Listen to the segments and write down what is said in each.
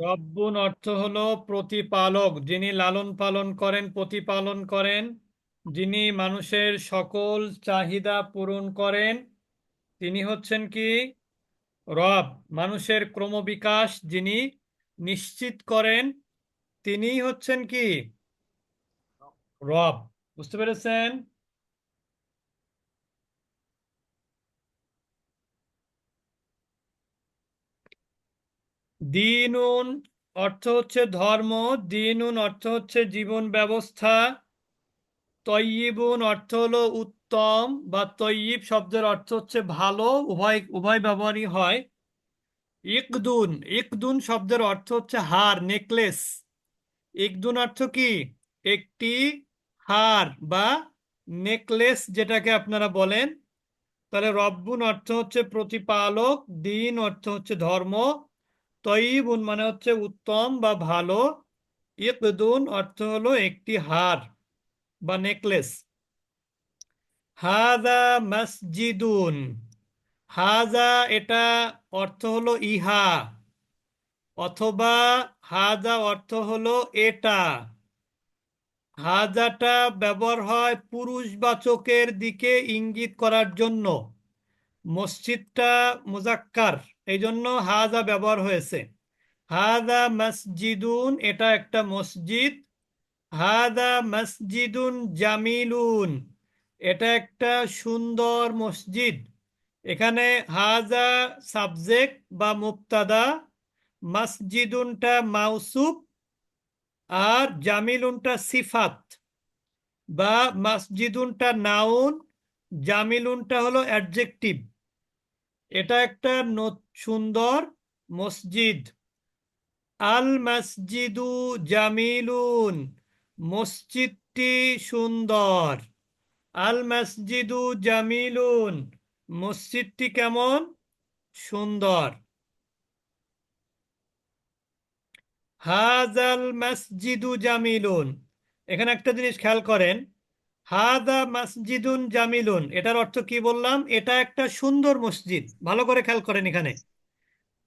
রব্বুন অর্থ হলো প্রতিপালক। যিনি লালন পালন করেন, প্রতিপালন করেন। যিনি মানুষের সকল চাহিদা পূরণ করেন, তিনি হচ্ছেন কি? রব। মানুষের ক্রমবিকাশ যিনি নিশ্চিত করেন, তিনিই হচ্ছেন কি? রব। বুঝতে পেরেছেন? দিনুন অর্থ হচ্ছে ধর্ম, দিনুন অর্থ হচ্ছে জীবন ব্যবস্থা তয়্যিবুন অর্থ হলো উত্তম বা তয়্যিব শব্দের অর্থ হচ্ছে ভালো, উভয় উভয় ব্যবহারই হয়। ইকদুন ইকদুন শব্দের অর্থ হচ্ছে হার, নেকলেস। ইকদুন অর্থ কি? একটি হার বা নেকলেস যেটাকে আপনারা বলেন। তাহলে রব্বুন অর্থ হচ্ছে প্রতিপালক, দিন অর্থ হচ্ছে ধর্ম তয়িবুন মানে হচ্ছে উত্তম বা ভালো। ইকদুন অর্থ হলো একটি হার বা নেকলেস হাজা মসজিদুন। হাজা এটা অর্থ হলো ইহা অথবা হাজা অর্থ হলো এটা। হাজাটা ব্যবহার হয় পুরুষবাচকের দিকে ইঙ্গিত করার জন্য। মসজিদটা মুজাক্কার এই জন্য হাজা ব্যবহার হয়েছে। হাজা মসজিদুন, এটা একটা মসজিদ। হাদা মসজিদুন জামিলুন, এটা একটা সুন্দর মসজিদ। এখানে হাজা সাবজেক্ট বা মুক্তাদা মসজিদুনটা মাউসুফ আর জামিলুনটা সিফাত বা মসজিদুনটা নাউন, জামিলুনটা হলো অ্যাডজেক্টিভ। এটা একটা সুন্দর মসজিদ। আল মসজিদু জামিলুন, মসজিদটি সুন্দর। আল মসজিদু জামিলুন, মসজিদটি কেমন? সুন্দর। হাজাল মসজিদু জামিলুন। এখানে একটা জিনিস খেয়াল করেন হাদা মসজিদুন জামিলুন। এটার অর্থ কি বললাম? এটা একটা সুন্দর মসজিদ। ভালো করে খেয়াল করেন এখানে।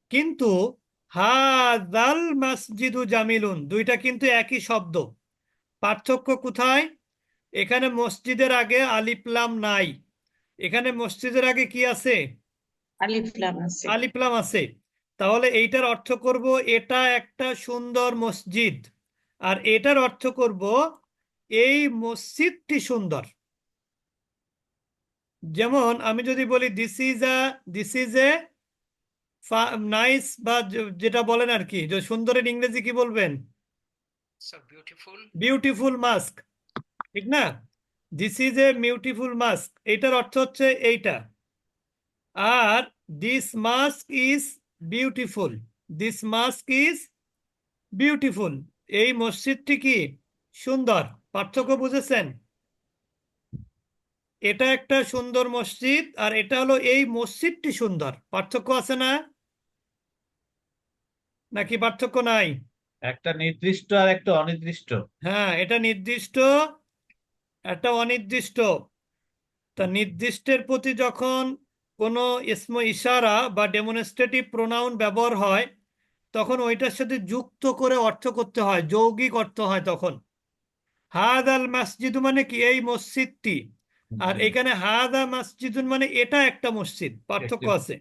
কিন্তু হাদাল মসজিদু জামিলুন দুইটা কিন্তু একই শব্দ। পার্থক্য কোথায়? এখানে মসজিদের আগে আলিফলাম নাই। এখানে মসজিদের আগে কি আছে? আলিফলাম আছে। আলিফলাম আছে। তাহলে এইটার অর্থ করব এটা একটা সুন্দর মসজিদ। আর এটার অর্থ করব এই মসজিদটি সুন্দর। যেমন আমি যদি বলি this is a this is a nice বা যেটা বলেন আর কি যে সুন্দরের ইংরেজি কি বলবেন? বিউটিফুল মাস্ক ঠিক না? This is a beautiful mask এইটার অর্থ হচ্ছে এইটা। আর this mask is beautiful this mask is beautiful এই মসজিদটি কি সুন্দর? পার্থক্য বুঝেছেন? এটা একটা সুন্দর মসজিদ আর এটা হলো এই মসজিদটি সুন্দর। পার্থক্য আছে না? নাকি পার্থক্য নাই? একটা নির্দিষ্ট আর একটা অনির্দিষ্ট। হ্যাঁ এটা নির্দিষ্ট একটা অনির্দিষ্ট। তা নির্দিষ্টের প্রতি যখন কোনো ইসমো ইশারা বা ডেমনস্ট্রেটিভ প্রোনাউন ব্যবহার হয় তখন ওইটার সাথে যুক্ত করে অর্থ করতে হয় যৌগিক অর্থ হয় তখন। হাদ আল মসজিদ মানে কি? এই মসজিদটি। আর এখানে হাদা মসজিদুন মানে এটা একটা মসজিদ পার্থক্য আছে।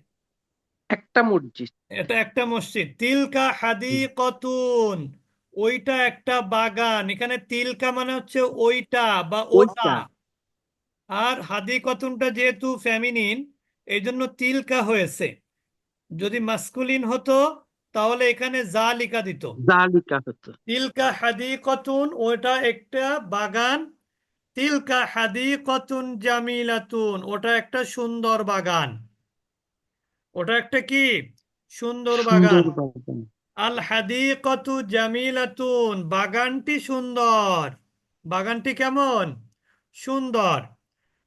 একটা মসজিদ। এটা একটা মসজিদ। তিলকা হাদিকতুন ওইটা একটা বাগান। এখানে তিলকা মানে হচ্ছে ওইটা বা ওটা। আর হাদিকতুনটা যেহেতু ফেমিনিন এই জন্য তিলকা হয়েছে। যদি মাস্কুলিন হতো তাহলে এখানে জালিকা দিত। জালিকা হতো। তিলকা হাদিকতুন ওটা একটা বাগান। তিলকা হাদিকতুন জামিলাতুন ওটা একটা সুন্দর বাগান। ওটা একটা কি? সুন্দর বাগান। আল হাদিকতু জামিলাতুন বাগানটি সুন্দর। বাগানটি কেমন? সুন্দর।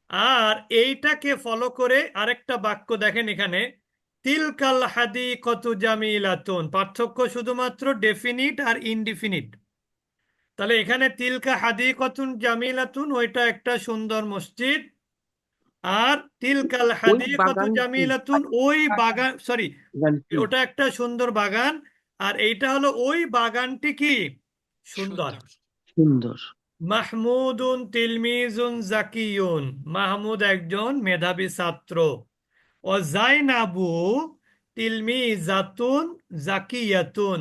আর এইটাকে ফলো করে আরেকটা বাক্য দেখেন এখানে। তিলকাল হাদিকতু জামিলাতুন। পার্থক্য শুধুমাত্র ডেফিনিট আর ইনডিফিনিট তাহলে এখানে তিলকা হাদি হাদিকতুন জামিলাতুন ওইটা একটা সুন্দর মসজিদ। আর তিলকাল হাদিকতু বাগানটি- জামিলাতুন ওই বাগান সরি ওটা একটা সুন্দর বাগান। আর এইটা হলো ওই বাগানটি কি? সুন্দর। সুন্দর। মাহমুদুন তিলমিজুন জাকিউন মাহমুদ একজন মেধাবী ছাত্র। ও জাইনাবু তিলমিজাতুন জাকিয়াতুন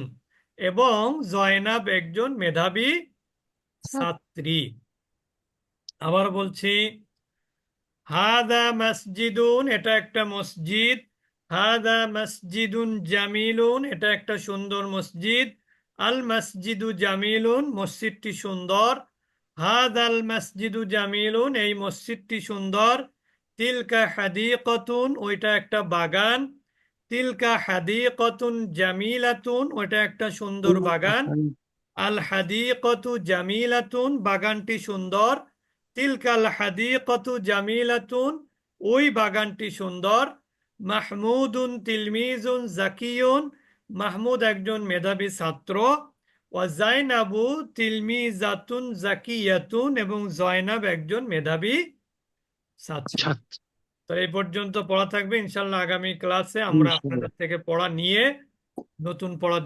এবং জয়নাব একজন মেধাবী ছাত্রী। আবার বলছি, হাদা মসজিদুন, এটা একটা মসজিদ। হাদা মসজিদুন জামিলুন, এটা একটা সুন্দর মসজিদ। আল মসজিদু জামিলুন, মসজিদটি সুন্দর। হাদ আল মসজিদু জামিলুন, এই মসজিদটি সুন্দর। তিলকা হাদিকতুন ওইটা একটা বাগান। তিলকা হাদি হাদিকতুন জামিলাতুন ওইটা একটা সুন্দর বাগান। আল হাদিকতু জামিলাতুন বাগানটি সুন্দর। তিলকাল হাদি হাদিকতু জামিলাতুন ওই বাগানটি সুন্দর। মাহমুদুন তিলমিজুন জাকিউন মাহমুদ একজন মেধাবী ছাত্র। ও জাইনাবু তিলমিজাতুন জাকিয়াতুন এবং জয়নাব একজন মেধাবী। ছাত্র ছাত্র তো এই পর্যন্ত পড়া থাকবে। ইনশাল্লাহ আগামী ক্লাসে আমরা আপনাদের থেকে পড়া নিয়ে নতুন পড়া